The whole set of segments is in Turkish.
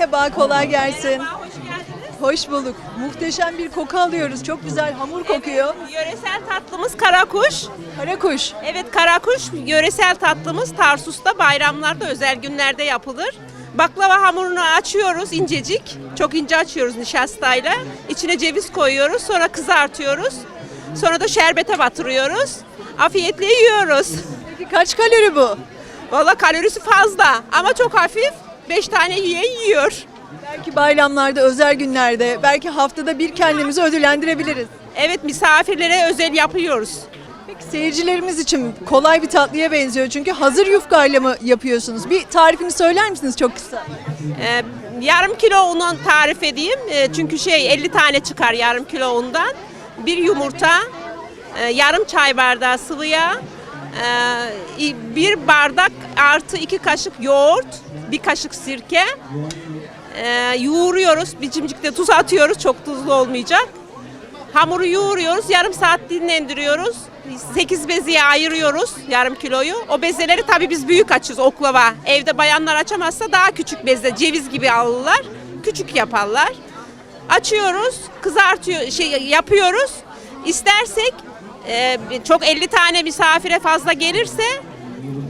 Merhaba, kolay gelsin. Hoş geldiniz. Hoş bulduk. Muhteşem bir koku alıyoruz. Çok güzel hamur kokuyor. Yöresel tatlımız karakuş. Karakuş. Evet karakuş yöresel tatlımız Tarsus'ta bayramlarda özel günlerde yapılır. Baklava hamurunu açıyoruz incecik. Çok ince açıyoruz nişastayla. İçine ceviz koyuyoruz. Sonra kızartıyoruz. Sonra da şerbete batırıyoruz. Afiyetle yiyoruz. Peki kaç kalori bu? Valla kalorisi fazla ama çok hafif. 5 tane yiyen yiyor. Belki bayramlarda, özel günlerde, belki haftada bir kendimizi ödüllendirebiliriz. Evet misafirlere özel yapıyoruz. Peki seyircilerimiz için kolay bir tatlıya benziyor çünkü hazır yufkayla mı yapıyorsunuz? Bir tarifini söyler misiniz çok kısa? Ee, yarım kilo unun tarif edeyim. Ee, çünkü şey 50 tane çıkar yarım kilo undan. Bir yumurta, e, yarım çay bardağı sıvı yağ, bir bardak artı iki kaşık yoğurt, bir kaşık sirke. E, yoğuruyoruz. Bir cimcik de tuz atıyoruz. Çok tuzlu olmayacak. Hamuru yoğuruyoruz. Yarım saat dinlendiriyoruz. 8 beziye ayırıyoruz yarım kiloyu. O bezeleri tabii biz büyük açıyoruz oklava. Evde bayanlar açamazsa daha küçük beze ceviz gibi alırlar. Küçük yaparlar. Açıyoruz, kızartıyor şey yapıyoruz. İstersek e, çok 50 tane misafire fazla gelirse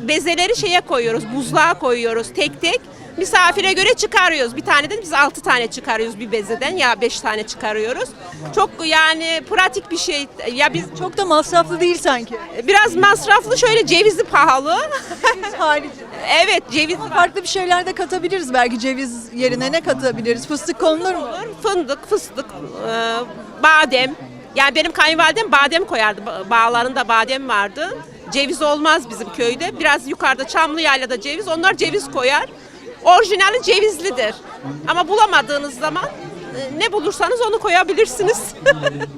bezeleri şeye koyuyoruz, buzluğa koyuyoruz tek tek. Misafire göre çıkarıyoruz. Bir taneden biz 6 tane çıkarıyoruz bir bezeden ya 5 tane çıkarıyoruz. Çok yani pratik bir şey. Ya biz Çok da masraflı değil sanki. biraz masraflı şöyle cevizi pahalı. Harici. evet ceviz var. Farklı bir şeyler de katabiliriz belki ceviz yerine ne katabiliriz? Fıstık konulur mu? Fındık, fıstık, e, badem. Yani benim kayınvalidem badem koyardı. Ba- Bağlarında badem vardı. Ceviz olmaz bizim köyde. Biraz yukarıda Çamlıyayla'da ceviz. Onlar ceviz koyar. Orijinali cevizlidir. Ama bulamadığınız zaman e, ne bulursanız onu koyabilirsiniz.